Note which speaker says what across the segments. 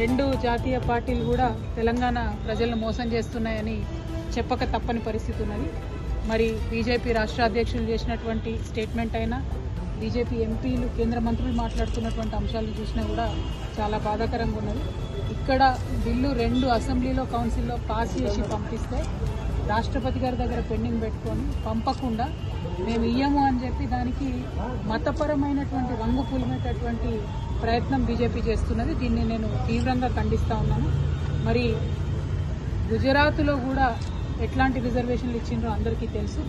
Speaker 1: రెండు జాతీయ పార్టీలు కూడా తెలంగాణ ప్రజలను మోసం చేస్తున్నాయని చెప్పక తప్పని పరిస్థితి ఉన్నది. మరి బీజేపీ రాష్ట్ర అధ్యక్షులు చేసినటువంటి స్టేట్మెంట్ అయినా బీజేపీ ఎంపీలు కేంద్ర మంత్రులు మాట్లాడుతున్నటువంటి అంశాలు చూసినా కూడా చాలా బాధాకరంగా ఉన్నది. ఇక్కడ బిల్లు రెండు అసెంబ్లీలో కౌన్సిల్లో పాస్ చేసి పంపిస్తే రాష్ట్రపతి గారి దగ్గర పెండింగ్ పెట్టుకొని పంపకుండా మేము ఇయ్యము అని చెప్పి దానికి మతపరమైనటువంటి రంగు పులిమేటటువంటి ప్రయత్నం బీజేపీ చేస్తున్నది. దీన్ని నేను తీవ్రంగా ఖండిస్తూ ఉన్నాను. మరి గుజరాత్లో కూడా ఎట్లాంటి రిజర్వేషన్లు ఇచ్చిండ్రో అందరికీ తెలుసు.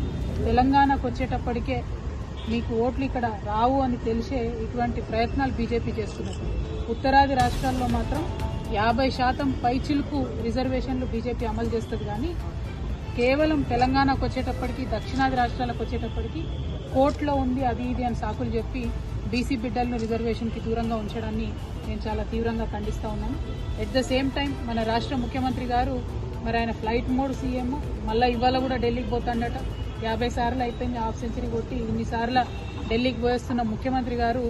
Speaker 1: తెలంగాణకు వచ్చేటప్పటికే మీకు ఓట్లు ఇక్కడ రావు అని తెలిసే ఇటువంటి ప్రయత్నాలు బీజేపీ చేస్తున్నది. ఉత్తరాది రాష్ట్రాల్లో మాత్రం యాభై శాతం పైచిలుకు రిజర్వేషన్లు బీజేపీ అమలు చేస్తుంది కానీ కేవలం తెలంగాణకు వచ్చేటప్పటికి దక్షిణాది రాష్ట్రాలకు వచ్చేటప్పటికి కోర్టులో ఉంది అది ఇది అని సాకులు చెప్పి బీసీ బిడ్డలను రిజర్వేషన్కి దూరంగా ఉంచడాన్ని నేను చాలా తీవ్రంగా ఖండిస్తూ ఉన్నాను. ఎట్ ద సేమ్ టైం మన రాష్ట్ర ముఖ్యమంత్రి గారు మరి ఆయన ఫ్లైట్ మోడ్ సీఎం మళ్ళీ ఇవాళ కూడా ఢిల్లీకి పోతాడట. యాభై సార్లు అయిపోయింది హాఫ్ సెంచరీ కొట్టి ఇన్నిసార్లు ఢిల్లీకి పోయేస్తున్న ముఖ్యమంత్రి గారు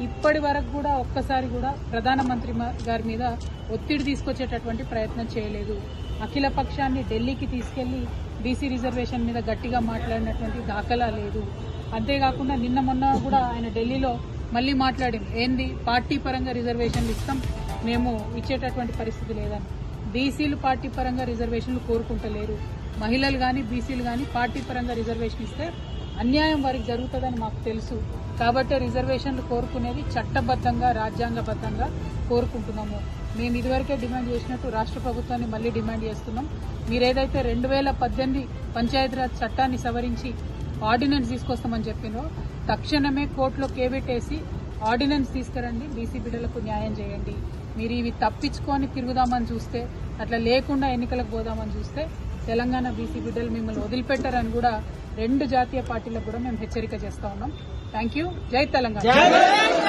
Speaker 1: ఇప్పటి వరకు కూడా ఒక్కసారి కూడా ప్రధానమంత్రి మ- గారి మీద ఒత్తిడి తీసుకొచ్చేటటువంటి ప్రయత్నం చేయలేదు. అఖిల పక్షాన్ని ఢిల్లీకి తీసుకెళ్ళి బీసీ రిజర్వేషన్ మీద గట్టిగా మాట్లాడినటువంటి దాఖలా లేదు. అంతేకాకుండా నిన్న మొన్న కూడా ఆయన ఢిల్లీలో మళ్ళీ మాట్లాడింది. ఏంది? పార్టీ పరంగా రిజర్వేషన్లు ఇస్తాం మేము ఇచ్చేటటువంటి పరిస్థితి లేదని. బీసీలు పార్టీ పరంగా రిజర్వేషన్లు కోరుకుంటలేరు. మహిళలు కానీ బీసీలు కానీ పార్టీ పరంగా రిజర్వేషన్ ఇస్తే అన్యాయం వారికి జరుగుతుందని మాకు తెలుసు. కాబట్టి రిజర్వేషన్లు కోరుకునేది చట్టబద్ధంగా రాజ్యాంగబద్ధంగా కోరుకుంటున్నాము. మేము ఇదివరకే డిమాండ్ చేసినట్టు రాష్ట్ర ప్రభుత్వాన్ని మళ్ళీ డిమాండ్ చేస్తున్నాం. మీరేదైతే రెండు వేల పద్దెనిమిది పంచాయతీరాజ్ చట్టాన్ని సవరించి ఆర్డినెన్స్ తీసుకొస్తామని చెప్పినో తక్షణమే కోర్టులో కేబెట్టేసి ఆర్డినెన్స్ తీసుకురండి బీసీ బిడ్డలకు న్యాయం చేయండి. మీరు ఇవి తప్పించుకొని తిరుగుదామని చూస్తే అట్లా లేకుండా ఎన్నికలకు పోదామని చూస్తే తెలంగాణ బీసీ బిడ్డలు మిమ్మల్ని వదిలిపెట్టారని కూడా రెండు జాతీయ పార్టీలకు కూడా మేము హెచ్చరిక చేస్తా ఉన్నాం. థ్యాంక్ యూ జై తెలంగాణ.